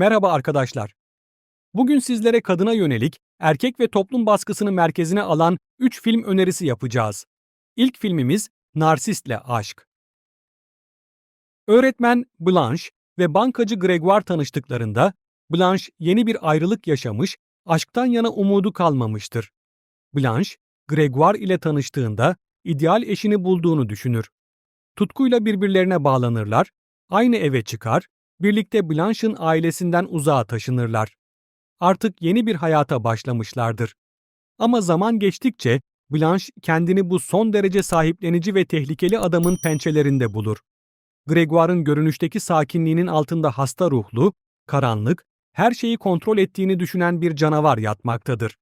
Merhaba arkadaşlar. Bugün sizlere kadına yönelik erkek ve toplum baskısını merkezine alan 3 film önerisi yapacağız. İlk filmimiz Narsist'le Aşk. Öğretmen Blanche ve bankacı Gregoire tanıştıklarında Blanche yeni bir ayrılık yaşamış, aşktan yana umudu kalmamıştır. Blanche, Gregoire ile tanıştığında ideal eşini bulduğunu düşünür. Tutkuyla birbirlerine bağlanırlar, aynı eve çıkar, birlikte Blanche'ın ailesinden uzağa taşınırlar. Artık yeni bir hayata başlamışlardır. Ama zaman geçtikçe Blanche kendini bu son derece sahiplenici ve tehlikeli adamın pençelerinde bulur. Gregoire'ın görünüşteki sakinliğinin altında hasta ruhlu, karanlık, her şeyi kontrol ettiğini düşünen bir canavar yatmaktadır.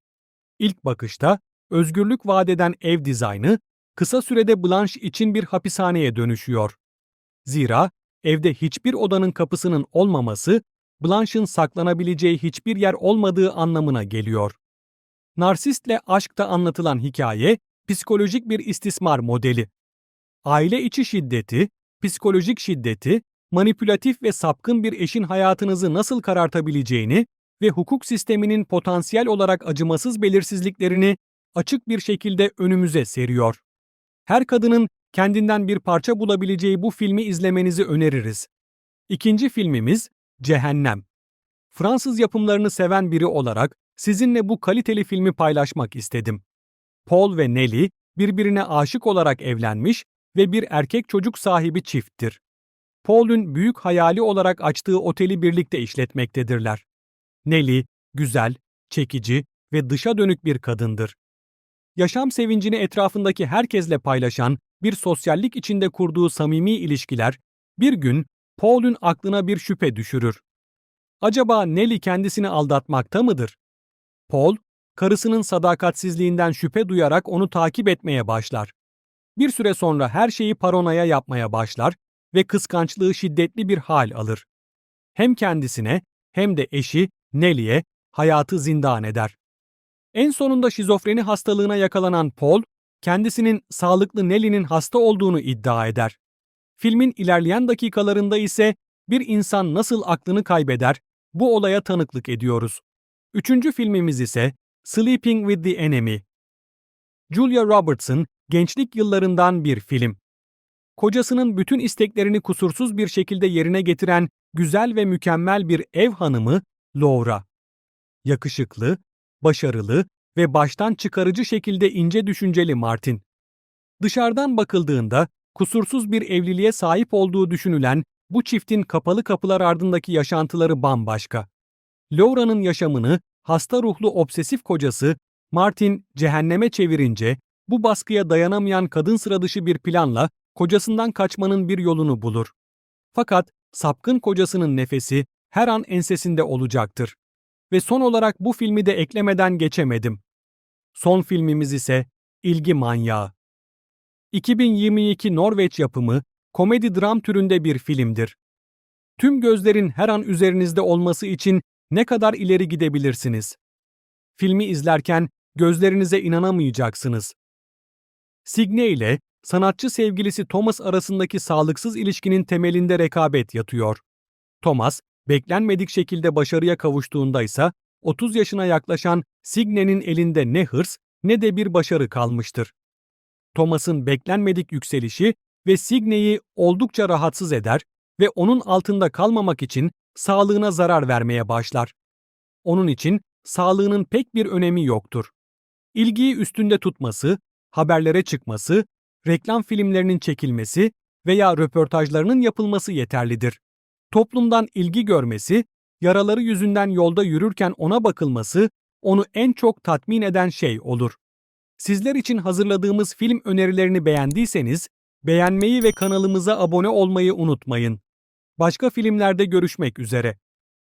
İlk bakışta özgürlük vadeden ev dizaynı kısa sürede Blanche için bir hapishaneye dönüşüyor. Zira evde hiçbir odanın kapısının olmaması Blanche'ın saklanabileceği hiçbir yer olmadığı anlamına geliyor. Narsistle aşkta anlatılan hikaye psikolojik bir istismar modeli. Aile içi şiddeti, psikolojik şiddeti, manipülatif ve sapkın bir eşin hayatınızı nasıl karartabileceğini ve hukuk sisteminin potansiyel olarak acımasız belirsizliklerini açık bir şekilde önümüze seriyor. Her kadının kendinden bir parça bulabileceği bu filmi izlemenizi öneririz. İkinci filmimiz Cehennem. Fransız yapımlarını seven biri olarak sizinle bu kaliteli filmi paylaşmak istedim. Paul ve Nelly birbirine aşık olarak evlenmiş ve bir erkek çocuk sahibi çifttir. Paul'un büyük hayali olarak açtığı oteli birlikte işletmektedirler. Nelly, güzel, çekici ve dışa dönük bir kadındır. Yaşam sevincini etrafındaki herkesle paylaşan bir sosyallik içinde kurduğu samimi ilişkiler bir gün Paul'un aklına bir şüphe düşürür. Acaba Nelly kendisini aldatmakta mıdır? Paul, karısının sadakatsizliğinden şüphe duyarak onu takip etmeye başlar. Bir süre sonra her şeyi paronaya yapmaya başlar ve kıskançlığı şiddetli bir hal alır. Hem kendisine hem de eşi Nelly'e hayatı zindan eder. En sonunda şizofreni hastalığına yakalanan Paul, kendisinin sağlıklı Nelly'nin hasta olduğunu iddia eder. Filmin ilerleyen dakikalarında ise bir insan nasıl aklını kaybeder, bu olaya tanıklık ediyoruz. Üçüncü filmimiz ise Sleeping with the Enemy. Julia Roberts'ın gençlik yıllarından bir film. Kocasının bütün isteklerini kusursuz bir şekilde yerine getiren güzel ve mükemmel bir ev hanımı Laura. Yakışıklı, başarılı ve baştan çıkarıcı şekilde ince düşünceli Martin. Dışarıdan bakıldığında kusursuz bir evliliğe sahip olduğu düşünülen bu çiftin kapalı kapılar ardındaki yaşantıları bambaşka. Laura'nın yaşamını hasta ruhlu obsesif kocası Martin cehenneme çevirince bu baskıya dayanamayan kadın sıradışı bir planla kocasından kaçmanın bir yolunu bulur. Fakat sapkın kocasının nefesi her an ensesinde olacaktır. Ve son olarak bu filmi de eklemeden geçemedim. Son filmimiz ise İlgi Manyağı. 2022 Norveç yapımı komedi dram türünde bir filmdir. Tüm gözlerin her an üzerinizde olması için ne kadar ileri gidebilirsiniz? Filmi izlerken gözlerinize inanamayacaksınız. Signe ile sanatçı sevgilisi Thomas arasındaki sağlıksız ilişkinin temelinde rekabet yatıyor. Thomas, beklenmedik şekilde başarıya kavuştuğunda ise 30 yaşına yaklaşan Signe'nin elinde ne hırs ne de bir başarı kalmıştır. Thomas'ın beklenmedik yükselişi ve Signe'yi oldukça rahatsız eder ve onun altında kalmamak için sağlığına zarar vermeye başlar. Onun için sağlığının pek bir önemi yoktur. İlgiyi üstünde tutması, haberlere çıkması, reklam filmlerinin çekilmesi veya röportajlarının yapılması yeterlidir. Toplumdan ilgi görmesi, yaraları yüzünden yolda yürürken ona bakılması onu en çok tatmin eden şey olur. Sizler için hazırladığımız film önerilerini beğendiyseniz beğenmeyi ve kanalımıza abone olmayı unutmayın. Başka filmlerde görüşmek üzere.